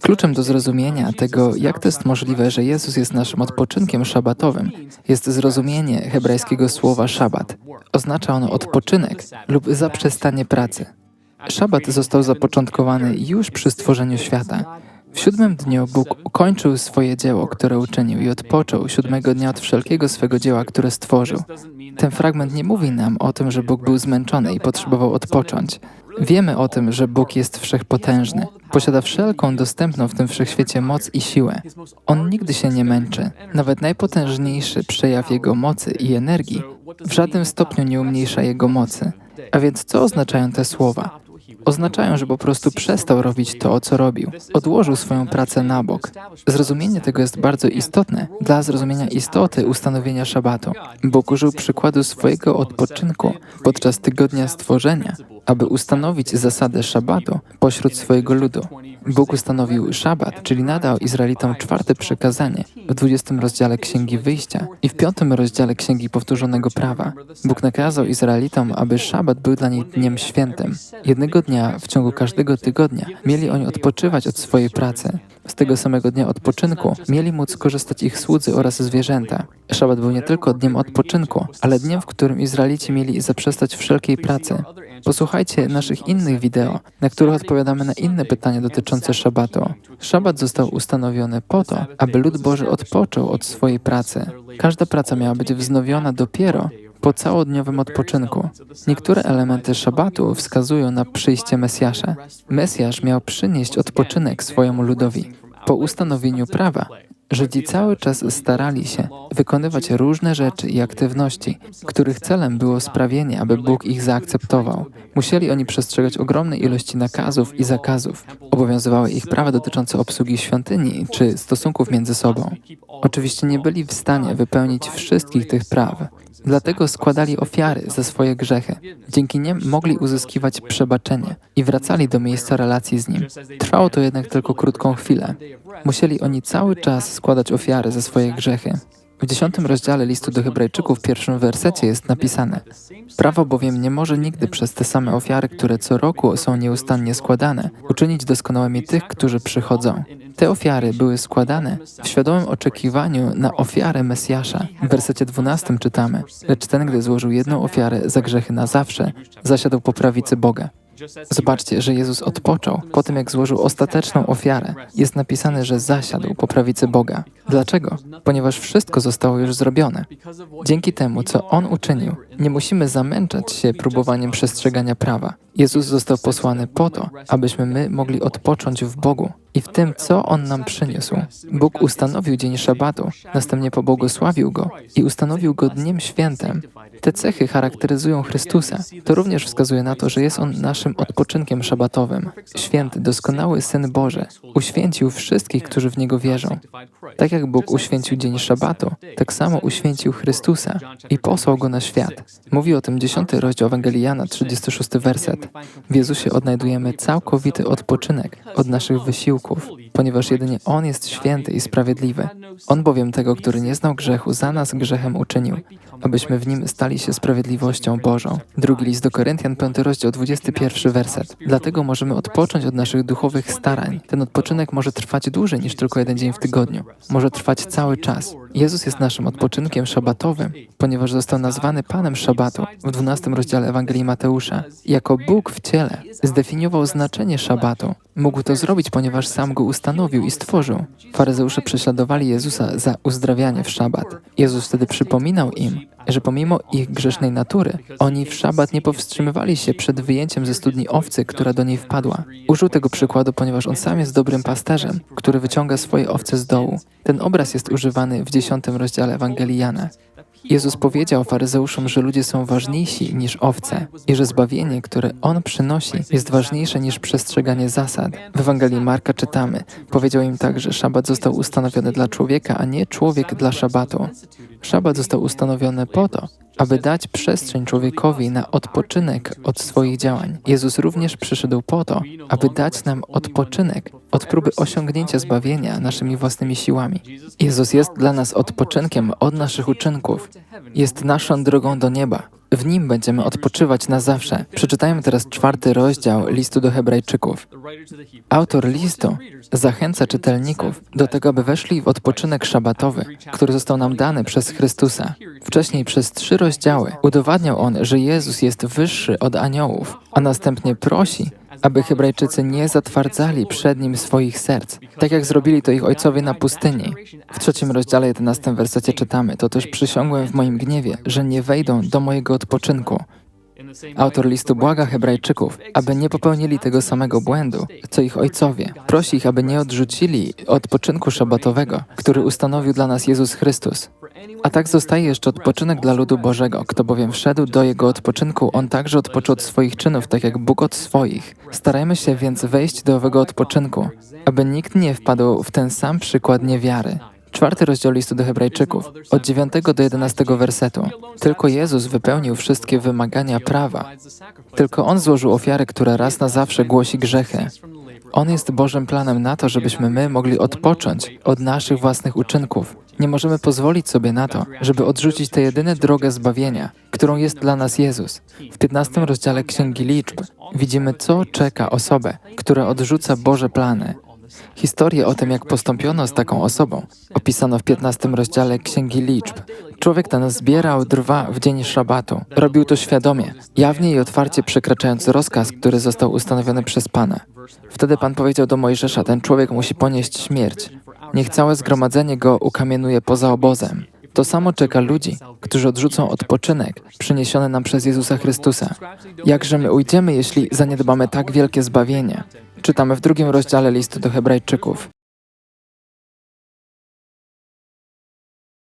Kluczem do zrozumienia tego, jak to jest możliwe, że Jezus jest naszym odpoczynkiem szabatowym, jest zrozumienie hebrajskiego słowa szabat. Oznacza ono odpoczynek lub zaprzestanie pracy. Szabat został zapoczątkowany już przy stworzeniu świata. W siódmym dniu Bóg ukończył swoje dzieło, które uczynił i odpoczął siódmego dnia od wszelkiego swego dzieła, które stworzył. Ten fragment nie mówi nam o tym, że Bóg był zmęczony i potrzebował odpocząć. Wiemy o tym, że Bóg jest wszechpotężny, posiada wszelką dostępną w tym wszechświecie moc i siłę. On nigdy się nie męczy. Nawet najpotężniejszy przejaw Jego mocy i energii w żadnym stopniu nie umniejsza Jego mocy. A więc co oznaczają te słowa? Oznaczają, że po prostu przestał robić to, co robił. Odłożył swoją pracę na bok. Zrozumienie tego jest bardzo istotne dla zrozumienia istoty ustanowienia szabatu. Bóg użył przykładu swojego odpoczynku podczas tygodnia stworzenia, aby ustanowić zasadę szabatu pośród swojego ludu. Bóg ustanowił szabat, czyli nadał Izraelitom czwarte przekazanie w 20 rozdziale Księgi Wyjścia i w piątym rozdziale Księgi Powtórzonego Prawa. Bóg nakazał Izraelitom, aby szabat był dla nich dniem świętym. Jednego dnia w ciągu każdego tygodnia mieli oni odpoczywać od swojej pracy. Z tego samego dnia odpoczynku mieli móc korzystać ich słudzy oraz zwierzęta. Szabat był nie tylko dniem odpoczynku, ale dniem, w którym Izraelici mieli zaprzestać wszelkiej pracy. Posłuchajcie naszych innych wideo, na których odpowiadamy na inne pytania dotyczące szabatu. Szabat został ustanowiony po to, aby lud Boży odpoczął od swojej pracy. Każda praca miała być wznowiona dopiero po całodniowym odpoczynku. Niektóre elementy szabatu wskazują na przyjście Mesjasza. Mesjasz miał przynieść odpoczynek swojemu ludowi. Po ustanowieniu prawa Żydzi cały czas starali się wykonywać różne rzeczy i aktywności, których celem było sprawienie, aby Bóg ich zaakceptował. Musieli oni przestrzegać ogromnej ilości nakazów i zakazów. Obowiązywały ich prawa dotyczące obsługi świątyni czy stosunków między sobą. Oczywiście nie byli w stanie wypełnić wszystkich tych praw. Dlatego składali ofiary za swoje grzechy. Dzięki nim mogli uzyskiwać przebaczenie i wracali do miejsca relacji z nim. Trwało to jednak tylko krótką chwilę. Musieli oni cały czas składać ofiary za swoje grzechy. W dziesiątym rozdziale listu do Hebrajczyków w pierwszym wersecie jest napisane: Prawo bowiem nie może nigdy przez te same ofiary, które co roku są nieustannie składane, uczynić doskonałymi tych, którzy przychodzą. Te ofiary były składane w świadomym oczekiwaniu na ofiarę Mesjasza. W wersecie 12 czytamy: Lecz ten, gdy złożył jedną ofiarę za grzechy na zawsze, zasiadł po prawicy Boga. Zobaczcie, że Jezus odpoczął po tym, jak złożył ostateczną ofiarę. Jest napisane, że zasiadł po prawicy Boga. Dlaczego? Ponieważ wszystko zostało już zrobione. Dzięki temu, co On uczynił, nie musimy zamęczać się próbowaniem przestrzegania prawa. Jezus został posłany po to, abyśmy my mogli odpocząć w Bogu i w tym, co On nam przyniósł. Bóg ustanowił dzień szabatu, następnie pobłogosławił go i ustanowił go dniem świętem. Te cechy charakteryzują Chrystusa. To również wskazuje na to, że jest On naszym odpoczynkiem szabatowym. Święty, doskonały Syn Boży uświęcił wszystkich, którzy w Niego wierzą. Tak jak Bóg uświęcił dzień szabatu, tak samo uświęcił Chrystusa i posłał Go na świat. Mówi o tym 10 rozdział Ewangelii Jana, 36 werset. W Jezusie odnajdujemy całkowity odpoczynek od naszych wysiłków, ponieważ jedynie On jest święty i sprawiedliwy. On bowiem tego, który nie znał grzechu, za nas grzechem uczynił, abyśmy w nim stali się sprawiedliwością Bożą. Drugi list do Koryntian, 5 rozdział, 21 werset. Dlatego możemy odpocząć od naszych duchowych starań. Ten odpoczynek może trwać dłużej niż tylko jeden dzień w tygodniu. Może trwać cały czas. Jezus jest naszym odpoczynkiem szabatowym, ponieważ został nazwany Panem Szabatu w 12 rozdziale Ewangelii Mateusza. Jako Bóg w ciele zdefiniował znaczenie szabatu. Mógł to zrobić, ponieważ sam go ustanowił i stworzył. Faryzeusze prześladowali Jezusa za uzdrawianie w szabat. Jezus wtedy przypominał im, że pomimo ich grzesznej natury, oni w szabat nie powstrzymywali się przed wyjęciem ze studni owcy, która do niej wpadła. Użył tego przykładu, ponieważ on sam jest dobrym pasterzem, który wyciąga swoje owce z dołu. Ten obraz jest używany w dziesiątym rozdziale Ewangelii Jana. Jezus powiedział faryzeuszom, że ludzie są ważniejsi niż owce i że zbawienie, które On przynosi, jest ważniejsze niż przestrzeganie zasad. W Ewangelii Marka czytamy, powiedział im tak, że szabat został ustanowiony dla człowieka, a nie człowiek dla szabatu. Szabat został ustanowiony po to, aby dać przestrzeń człowiekowi na odpoczynek od swoich działań. Jezus również przyszedł po to, aby dać nam odpoczynek od próby osiągnięcia zbawienia naszymi własnymi siłami. Jezus jest dla nas odpoczynkiem od naszych uczynków. Jest naszą drogą do nieba. W nim będziemy odpoczywać na zawsze. Przeczytajmy teraz czwarty rozdział listu do Hebrajczyków. Autor listu zachęca czytelników do tego, aby weszli w odpoczynek szabatowy, który został nam dany przez Chrystusa. Wcześniej przez trzy rozdziały udowadniał on, że Jezus jest wyższy od aniołów, a następnie prosi, aby Hebrajczycy nie zatwardzali przed nim swoich serc, tak jak zrobili to ich ojcowie na pustyni. W trzecim rozdziale 11 wersecie czytamy: To też przysiągłem w moim gniewie, że nie wejdą do mojego odpoczynku. Autor listu błaga Hebrajczyków, aby nie popełnili tego samego błędu, co ich ojcowie. Prosi ich, aby nie odrzucili odpoczynku szabatowego, który ustanowił dla nas Jezus Chrystus. A tak zostaje jeszcze odpoczynek dla ludu Bożego. Kto bowiem wszedł do jego odpoczynku, on także odpoczął od swoich czynów, tak jak Bóg od swoich. Starajmy się więc wejść do owego odpoczynku, aby nikt nie wpadł w ten sam przykład niewiary. Czwarty rozdział listu do Hebrajczyków, od 9 do 11 wersetu. Tylko Jezus wypełnił wszystkie wymagania prawa. Tylko On złożył ofiarę, która raz na zawsze głosi grzechy. On jest Bożym planem na to, żebyśmy my mogli odpocząć od naszych własnych uczynków. Nie możemy pozwolić sobie na to, żeby odrzucić tę jedyną drogę zbawienia, którą jest dla nas Jezus. W 15 rozdziale Księgi Liczb widzimy, co czeka osobę, która odrzuca Boże plany. Historię o tym, jak postąpiono z taką osobą, opisano w 15 rozdziale Księgi Liczb. Człowiek ten zbierał drwa w dzień szabatu. Robił to świadomie, jawnie i otwarcie przekraczając rozkaz, który został ustanowiony przez Pana. Wtedy Pan powiedział do Mojżesza, ten człowiek musi ponieść śmierć. Niech całe zgromadzenie go ukamienuje poza obozem. To samo czeka ludzi, którzy odrzucą odpoczynek przyniesiony nam przez Jezusa Chrystusa. Jakże my ujdziemy, jeśli zaniedbamy tak wielkie zbawienie? Czytamy w drugim rozdziale listu do Hebrajczyków.